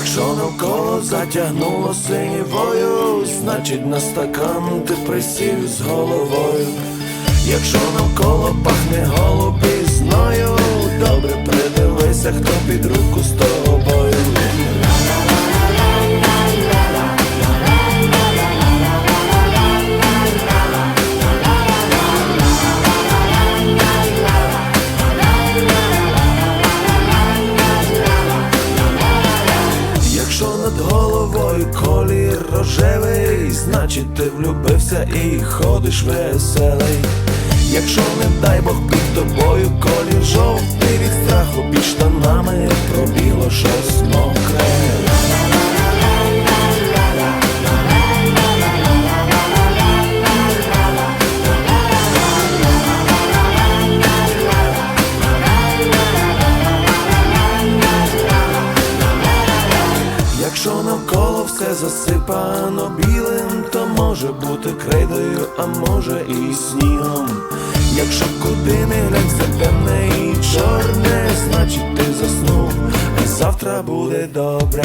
Якщо навколо затягнуло синівою, значить на стакан ти присів з головою. Якщо навколо пахне голубізною, добре придивися, хто під рожевий, значить ти влюбився і ходиш веселий. Якщо не дай Бог під тобою колір жовтий від страху під штанами пробіло щось мокре. Якщо навколо все засипано білим, то може бути крейдою, а може і снігом. Якщо куди не глянь, все темне і чорне, значить ти заснув, а завтра буде добре.